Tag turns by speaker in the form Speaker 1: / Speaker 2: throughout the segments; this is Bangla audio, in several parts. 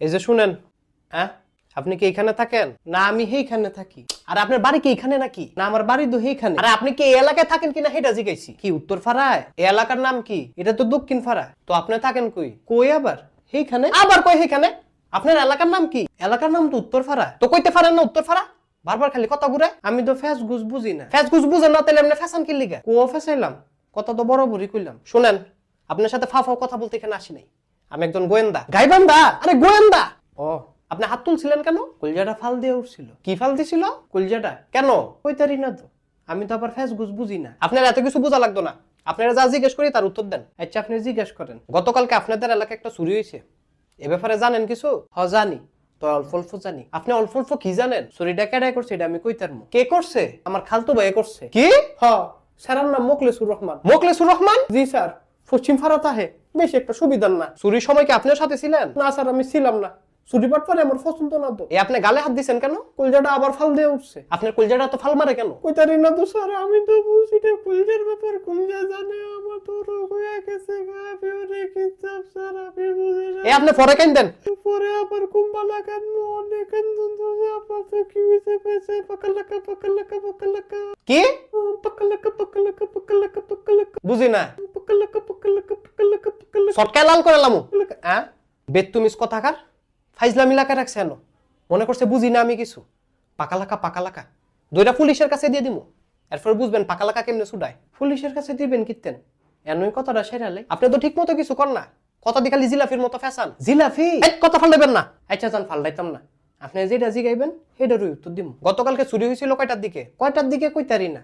Speaker 1: এই যে শুনেন হ্যাঁ? আপনি কি এখানে থাকেন? না, আমি সেইখানে থাকি। আর আপনার বাড়ি কি এখানে নাকি? না, আমার বাড়ি তো সেইখানে। আর আপনি কি এই এলাকায় থাকেন কিনা সেটা জিজ্ঞাসি। কি উত্তর ফাড়ায় এলাকার নাম কি? এটা তো দক্ষিণ ফাড়া তো আপনি থাকেন কই? কই আবার? সেইখানে? আবার কই সেইখানে? আপনার এলাকার নাম কি? এলাকার নাম তো উত্তর ফাড়া তো কইতে পারেন না উত্তর ফাড়া বারবার খালি কথা ঘুরে আমি তো ফ্যাস গুজ বুঝি না। ফ্যাস গুজ বুঝেন না তাহলে আপনি ফ্যাশন কিনলি লিগা? কো ফেসাইলাম। কথা তো বড় বড়ি কইলাম। শুনেন, আপনার সাথে ফা ফাও কথা বলতে এখানে আসি নাই। আমি একজন গোয়েন্দা। গাইবান্ধা? আরে গোয়েন্দা! ও আপনি হাত তুলছিলেন কেন? কলজাটা ফাল দিয়ে উঠছিল। কি ফাল দিছিল? কলজাটা? কেন? কইতারি না তো? আমি তো আবার ফ্যাস গুজ বুঝি না। আপনার এত কিছু বোঝা লাগতো না। আপনারা যা জিজ্ঞেস করি তার উত্তর দেন। আচ্ছা আপনি জিজ্ঞেস করেন। গতকালকে আপনাদের এলাকায় একটা চুরি হয়েছে। এ ব্যাপারে জানেন কিছু? হ জানি। তো অল্প অল্প জানি। আপনি অল্প অল্প কি জানেন? চুরিটা কেডাই করছে এটা আমি কইতারমু কে করছে? আমার খালতো ভাই করছে। কি? হ স্যারের নাম মোকলেসুর রহমান। মোকলেসুর রহমান? জি স্যার। পশ্চিম ফারাত আহে বেশি একটা সুবিধার না। চুরির সময় কি আপনার সাথে ছিলেন? না স্যার আমি ছিলাম না। চুরি পাটপারে আমার পছন্দ না তো। এ আপনি গালে হাত দিছেন কেন? কুলজাটা আবার ফাল দিয়ে উঠছে। আপনার কুলজাটা তো ফাল মারে কেন? কইতারি না তো স্যার আমি তো বুঝি না কুলজার ব্যাপার। কুলজা জানে আমার তো রোগ হয়ে গেছে গা স্যার আমি বুঝি না। এ আপনি পরে কেন দেন? পরে আবার কুম্বালা কেন? অনেক কান্দন তো আপনার তো কি হইছে পেছে পাকালাকা পাকালাকা পাকালাকা। কি? পাকালাকা পাকালাকা পাকালাকা পাকালাকা। বুঝি না। পাকালাকা সটকায় লাল করে লামু। হ্যাঁ বেতুমিস কথাকার ফাইজলামি লাকা রাখছে এনো। মনে করছে বুঝি না আমি কিছু। পাকালাকা পাকালাকা। দুইটা পুলিশের কাছে দিয়ে দিমু। এরপর বুঝবেন পাকালাকা কেমনে সুডায় পুলিশের কাছে দিবেন কিতেন এনই কথাটা সেরালে। আপনি তো ঠিক মতো কিছু কর না। কথা দি খালি জিলাফির মতো ফ্যাশন জিলাফি? এই কথা ফালদাইবেন না। আচ্ছা যান ফালদাইতাম না। আপনি যেটা জিগাইবেন সেটারই উত্তর দিম। গতকালকে চুরি হয়েছিল কয়টার দিকে? কয়টার দিকে কইতারি না।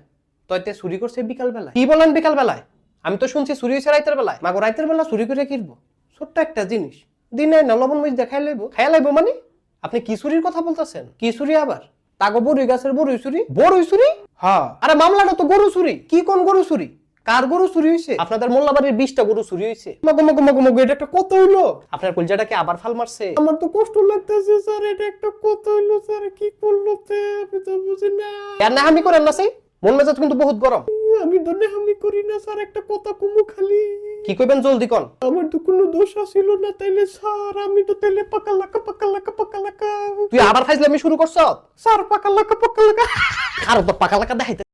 Speaker 1: তইতে চুরি করছে বিকাল বেলায় কি বলেন বিকাল বেলায় আমি তো শুনছি চুরি হয়েছে রাইতের বেলায়। মাগো রাইতের বেলা চুরি করে কিনবো ছোট্ট একটা জিনিস। দিনে না লবণ মরিচ দেখাই লাইব। খাই লাইব মানে? আপনি কি চুরির কথা বলতেছেন? কি চুরি আবার? তাগো বড়ই গাছের বড়ই চুরি। বড়ই চুরি? হ্যাঁ। আরে মামলাটা তো গরু চুরি। কি কোন গরু চুরি? কার গরু চুরি হয়েছে আপনাদের মোল্লাবাড়ির বিশটা গরু চুরি হয়েছে মগো মগো মগো মগো এটা একটা কত হইল? আপনার কলজাটাকে আবার ফাল মারছে? আমার তো কষ্ট লাগতেছে স্যার এটা একটা কত হইল স্যার? কি করল আমি তো বুঝি না। আর না আমি করেন না সেই মন মেজাজ কিন্তু বহুত গরম। আমি তো আমি করি না স্যার একটা কথা কুমু খালি। কি কইবেন জলদি কোন? আমার তো কোনো দোষ আছিল না তাইলে স্যার আমি তো তাইলে পাকালাকা পাকা লাকা তুই আবার আমি শুরু করছ? স্যার পাকালাকা পাকালাকা আর তো পাকালাকা দেখাইতে